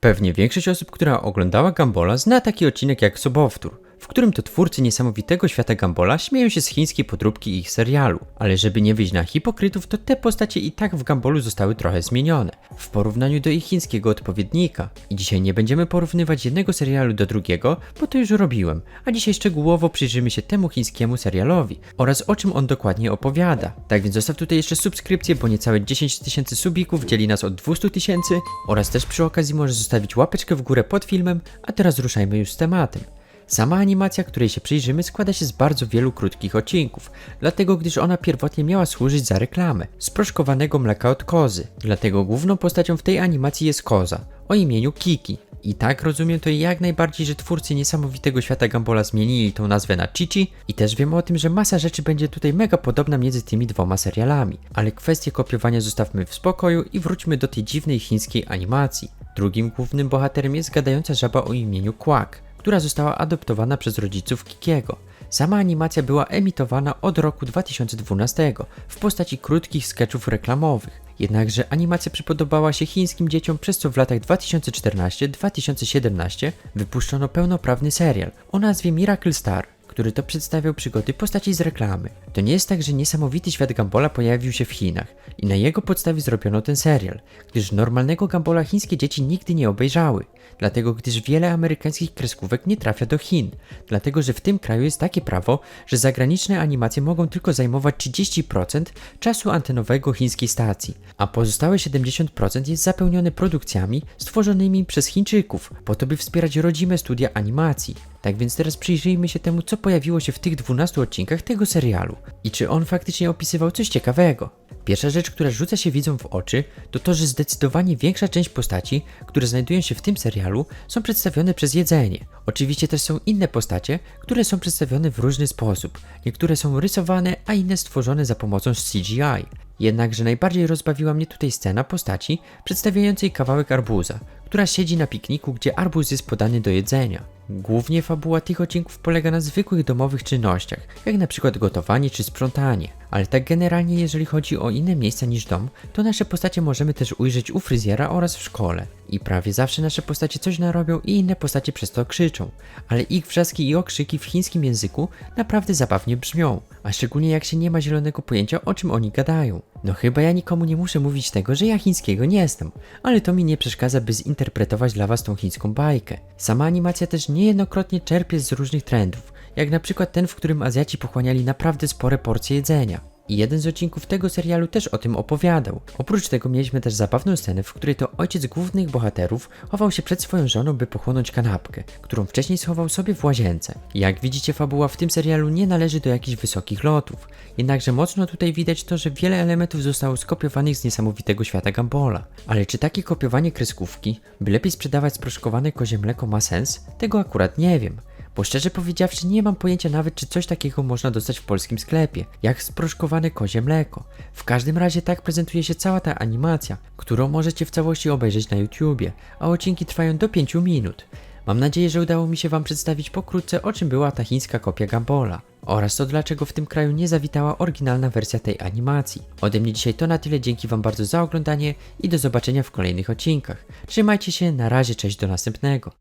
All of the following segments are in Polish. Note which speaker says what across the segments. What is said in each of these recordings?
Speaker 1: Pewnie większość osób, która oglądała Gambola, zna taki odcinek jak Sobowtór, w którym to twórcy niesamowitego świata Gambola śmieją się z chińskiej podróbki ich serialu. Ale żeby nie wyjść na hipokrytów, to te postacie i tak w Gambolu zostały trochę zmienione, w porównaniu do ich chińskiego odpowiednika. I dzisiaj nie będziemy porównywać jednego serialu do drugiego, bo to już robiłem, a dzisiaj szczegółowo przyjrzymy się temu chińskiemu serialowi oraz o czym on dokładnie opowiada. Tak więc zostaw tutaj jeszcze subskrypcję, bo niecałe 10 tysięcy subików dzieli nas od 200 tysięcy oraz też przy okazji możesz zostawić łapeczkę w górę pod filmem, a teraz ruszajmy już z tematem. Sama animacja, której się przyjrzymy, składa się z bardzo wielu krótkich odcinków, dlatego gdyż ona pierwotnie miała służyć za reklamę sproszkowanego mleka od kozy. Dlatego główną postacią w tej animacji jest koza o imieniu Kiki. I tak rozumiem to jak najbardziej, że twórcy niesamowitego świata Gambola zmienili tą nazwę na Chichi i też wiem o tym, że masa rzeczy będzie tutaj mega podobna między tymi dwoma serialami. Ale kwestię kopiowania zostawmy w spokoju i wróćmy do tej dziwnej chińskiej animacji. Drugim głównym bohaterem jest gadająca żaba o imieniu Quack która została adoptowana przez rodziców Kikiego. Sama animacja była emitowana od roku 2012 w postaci krótkich sketchów reklamowych. Jednakże animacja przypodobała się chińskim dzieciom, przez co w latach 2014-2017 wypuszczono pełnoprawny serial o nazwie Miracle Star, który to przedstawiał przygody postaci z reklamy. To nie jest tak, że niesamowity świat Gambola pojawił się w Chinach i na jego podstawie zrobiono ten serial, gdyż normalnego Gambola chińskie dzieci nigdy nie obejrzały, dlatego gdyż wiele amerykańskich kreskówek nie trafia do Chin, dlatego że w tym kraju jest takie prawo, że zagraniczne animacje mogą tylko zajmować 30% czasu antenowego chińskiej stacji, a pozostałe 70% jest zapełnione produkcjami stworzonymi przez Chińczyków, po to by wspierać rodzime studia animacji. Tak więc teraz przyjrzyjmy się temu, co pojawiło się w tych 12 odcinkach tego serialu i czy on faktycznie opisywał coś ciekawego. Pierwsza rzecz, która rzuca się widzom w oczy, to to, że zdecydowanie większa część postaci, które znajdują się w tym serialu, są przedstawione przez jedzenie. Oczywiście też są inne postacie, które są przedstawione w różny sposób. Niektóre są rysowane, a inne stworzone za pomocą CGI. Jednakże najbardziej rozbawiła mnie tutaj scena postaci przedstawiającej kawałek arbuza, która siedzi na pikniku, gdzie arbuz jest podany do jedzenia. Głównie fabuła tych odcinków polega na zwykłych domowych czynnościach, jak na przykład gotowanie czy sprzątanie. Ale tak generalnie jeżeli chodzi o inne miejsca niż dom, to nasze postacie możemy też ujrzeć u fryzjera oraz w szkole. I prawie zawsze nasze postacie coś narobią i inne postacie przez to krzyczą. Ale ich wrzaski i okrzyki w chińskim języku naprawdę zabawnie brzmią, a szczególnie jak się nie ma zielonego pojęcia o czym oni gadają. No chyba ja nikomu nie muszę mówić tego, że ja chińskiego nie znam, ale to mi nie przeszkadza, by zinterpretować dla was tą chińską bajkę. Sama animacja też niejednokrotnie czerpie z różnych trendów, jak na przykład ten, w którym Azjaci pochłaniali naprawdę spore porcje jedzenia. I jeden z odcinków tego serialu też o tym opowiadał. Oprócz tego mieliśmy też zabawną scenę, w której to ojciec głównych bohaterów chował się przed swoją żoną, by pochłonąć kanapkę, którą wcześniej schował sobie w łazience. Jak widzicie, fabuła w tym serialu nie należy do jakichś wysokich lotów. Jednakże mocno tutaj widać to, że wiele elementów zostało skopiowanych z niesamowitego świata Gambola. Ale czy takie kopiowanie kreskówki, by lepiej sprzedawać sproszkowane kozie mleko ma sens? Tego akurat nie wiem bo szczerze powiedziawszy nie mam pojęcia nawet, czy coś takiego można dostać w polskim sklepie, jak sproszkowane kozie mleko. W każdym razie tak prezentuje się cała ta animacja, którą możecie w całości obejrzeć na YouTubie, a odcinki trwają do 5 minut. Mam nadzieję, że udało mi się Wam przedstawić pokrótce, o czym była ta chińska kopia Gambola oraz to dlaczego w tym kraju nie zawitała oryginalna wersja tej animacji. Ode mnie dzisiaj to na tyle, dzięki Wam bardzo za oglądanie i do zobaczenia w kolejnych odcinkach. Trzymajcie się, na razie, cześć do następnego.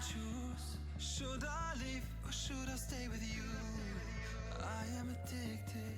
Speaker 2: choose? Should I leave or should I stay with you? I am addicted.